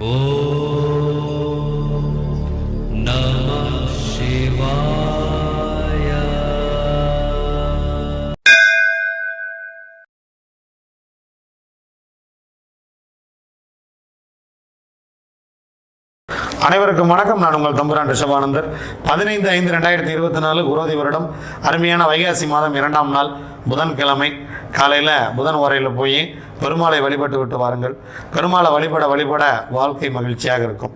அனைவருக்கும் வணக்கம். நான் உங்கள் தம்புரான் ரிஷபானந்தர். பதினைந்து ஐந்து ரெண்டாயிரத்தி இருபத்தி நாலு குரோதி வருடம் அருமையான வைகாசி மாதம் இரண்டாம் நாள் புதன்கிழமை. காலையில் புதன் உரையில் போய் பெருமாளை வழிபட்டு விட்டு வாருங்கள். பெருமாளை வழிபட வழிபட வாழ்க்கை மகிழ்ச்சியாக இருக்கும்.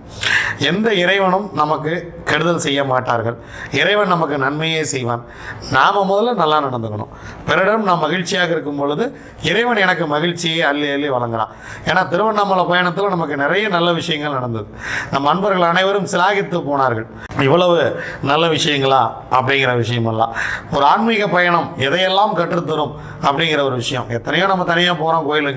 எந்த இறைவனும் நமக்கு கெடுதல் செய்ய மாட்டார்கள். இறைவன் நமக்கு நன்மையே செய்வான். நாம் முதல்ல நல்லா நடந்துக்கணும். பிறரிடம் நாம் மகிழ்ச்சியாக இருக்கும் பொழுது இறைவன் எனக்கு மகிழ்ச்சியை அள்ளி அள்ளி வழங்குறான். ஏன்னா திருவண்ணாமலை பயணத்தில் நமக்கு நிறைய நல்ல விஷயங்கள் நடந்தது. நம் அன்பர்கள் அனைவரும் சிலாகித்து போனார்கள். இவ்வளவு நல்ல விஷயங்களா? அப்படிங்கிற விஷயமெல்லாம். ஒரு ஆன்மீக பயணம் எதையெல்லாம் கற்றுத்தரும்? அப்படிங்கிற ஒரு விஷயம். எத்தனையோ நம்ம தனியாக போகிறோம் கோயிலுக்கு.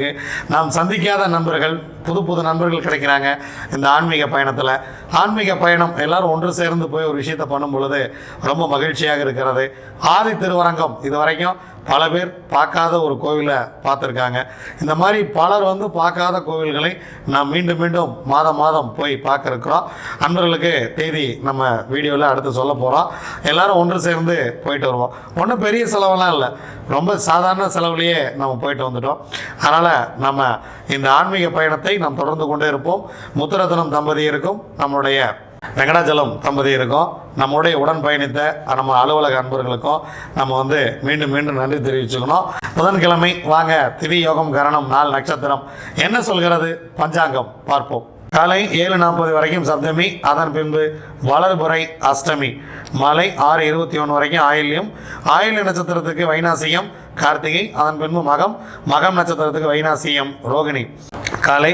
நாம் சந்திக்காத நண்பர்கள் புது புது நண்பர்கள் கிடைக்கிறாங்க. இந்த ஆன்மீக பயணத்தில் ஆன்மீக பயணம் எல்லாரும் ஒன்று சேர்ந்து போய் ஒரு விஷயத்தை பண்ணும் பொழுது ரொம்ப மகிழ்ச்சியாக இருக்கிறது. ஆதி திருவரங்கம் இது வரைக்கும் பல பேர் பார்க்காத ஒரு கோவிலை பார்த்துருக்காங்க. இந்த மாதிரி பலர் வந்து பார்க்காத கோவில்களை நாம் மீண்டும் மீண்டும் மாதம் மாதம் போய் பார்க்குறக்குறோம் அன்பர்களுக்கு தேதி நம்ம வீடியோவில் அடுத்து சொல்ல போகிறோம் எல்லோரும் ஒன்று சேர்ந்து போயிட்டு வருவோம். ஒன்றும் பெரிய செலவெல்லாம் இல்லை. ரொம்ப சாதாரண செலவுலேயே நம்ம போயிட்டு வந்துட்டோம். அதனால் நம்ம இந்த ஆன்மீக பயணத்தை நாம் தொடர்ந்து கொண்டே இருப்போம். முத்துரத்னம் தம்பதியருக்கும் நம்மளுடைய வெங்கடாச்சலம் தம்பதி இருக்கும் நம்முடைய உடன் பயணித்த நம்ம அலுவலக அன்பர்களுக்கும் நம்ம வந்து மீண்டும் மீண்டும் நன்றி தெரிவிச்சுக்கணும். புதன்கிழமை வாங்க திதி யோகம் கரணம் நாள் நட்சத்திரம். என்ன சொல்கிறது? பஞ்சாங்கம். பார்ப்போம். காலை ஏழு நாற்பது வரைக்கும் சப்தமி அதன் பின்பு வளர்புரை அஷ்டமி. மாலை ஆறு இருபத்தி ஒன்று வரைக்கும் ஆயில்யம். ஆயில்ய நட்சத்திரத்துக்கு வைனாசியம் கார்த்திகை அதன் பின்பு மகம். மகம் நட்சத்திரத்துக்கு வைனாசியம் ரோகிணி. காலை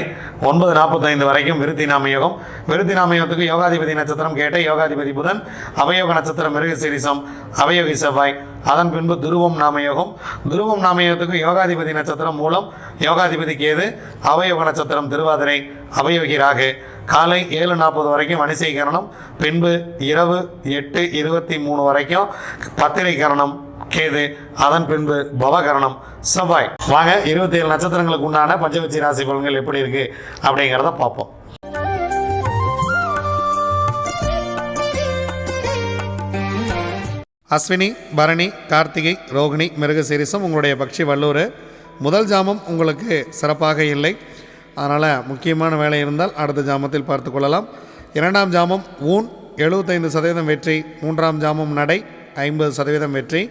ஒன்பது நாற்பத்தைந்து வரைக்கும் விருத்தி நாமயோகம் விருத்தி நாமயோகத்துக்கு யோகாதிபதி நட்சத்திரம் கேட்ட யோகாதிபதி புதன் அவயோக நட்சத்திரம் மிருகசீரிசம் அவயோகி செவ்வாய். அதன் பின்பு துருவம் நாமயோகம் துருவம் நாமயோகத்துக்கு யோகாதிபதி நட்சத்திரம் மூலம் யோகாதிபதி கேது அவயோக நட்சத்திரம் திருவாதிரை அவயோகி ராகு. காலை ஏழு நாற்பது வரைக்கும் வணிசை கரணம். பின்பு இரவு எட்டு இருபத்தி மூணு வரைக்கும் பத்திரை கரணம். கேது. அதன் பின்பு பவகரணம். செவ்வாய். வாங்க இருபத்தி ஏழு நட்சத்திரங்களுக்கு உண்டான பஞ்சவச்சி ராசி பலன்கள் எப்படி இருக்கு அப்படிங்கிறத பார்ப்போம். அஸ்வினி பரணி கார்த்திகை ரோகிணி மிருகசீரிசம் உங்களுடைய பக்ஷி வல்லூர். முதல் ஜாமம் உங்களுக்கு சிறப்பாக இல்லை. அதனால் முக்கியமான வேலை இருந்தால் அடுத்த ஜாமத்தில் பார்த்து கொள்ளலாம். இரண்டாம் ஜாமம் ஊன் எழுபத்தைந்து சதவீதம் வெற்றி. மூன்றாம் ஜாமம் நடை ஐம்பது சதவீதம் வெற்றி.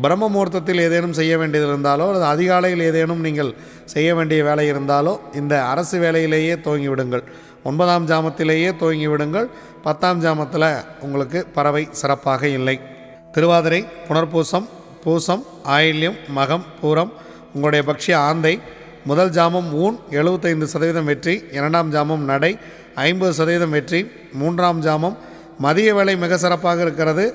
பிரம்ம முகூர்த்தத்தில் ஏதேனும் செய்ய வேண்டியது இருந்தாலோ அல்லது அதிகாலையில் ஏதேனும் நீங்கள் செய்ய வேண்டிய வேலை இருந்தாலோ இந்த அரசு வேலையிலேயே துவங்கி விடுங்கள் ஒன்பதாம் ஜாமத்திலேயே துவங்கி விடுங்கள் பத்தாம் ஜாமத்தில் உங்களுக்கு பறவை சிறப்பாக இல்லை. திருவாதிரை புனர்பூசம் பூசம் ஆயில்யம் மகம் பூரம் உங்களுடைய பக்ஷி ஆந்தை முதல் ஜாமம் ஊன் எழுபத்தைந்து சதவீதம் வெற்றி இரண்டாம் ஜாமம் நடை ஐம்பது சதவீதம் வெற்றி மூன்றாம் ஜாமம் மதிய வேலை மிக சிறப்பாக இருக்கிறது.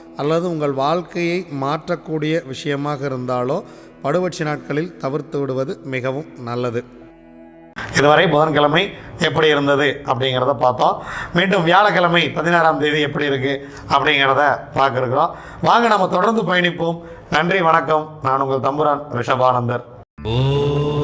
அல்லது உங்கள் வாழ்க்கையை மாற்றக்கூடிய விஷயமாக இருந்தாலோ படுபட்சி நாட்களில் தவிர்த்து விடுவது மிகவும் நல்லது. இதுவரை புதன்கிழமை எப்படி இருந்தது அப்படிங்கிறத பார்த்தோம். மீண்டும் வியாழக்கிழமை பதினாறாம் தேதி எப்படி இருக்கு அப்படிங்கிறத பார்க்க இருக்கிறோம் வாங்க நம்ம தொடர்ந்து பயணிப்போம். நன்றி வணக்கம். நான் உங்கள் தம்புரான் ரிஷபானந்தர். ஓம்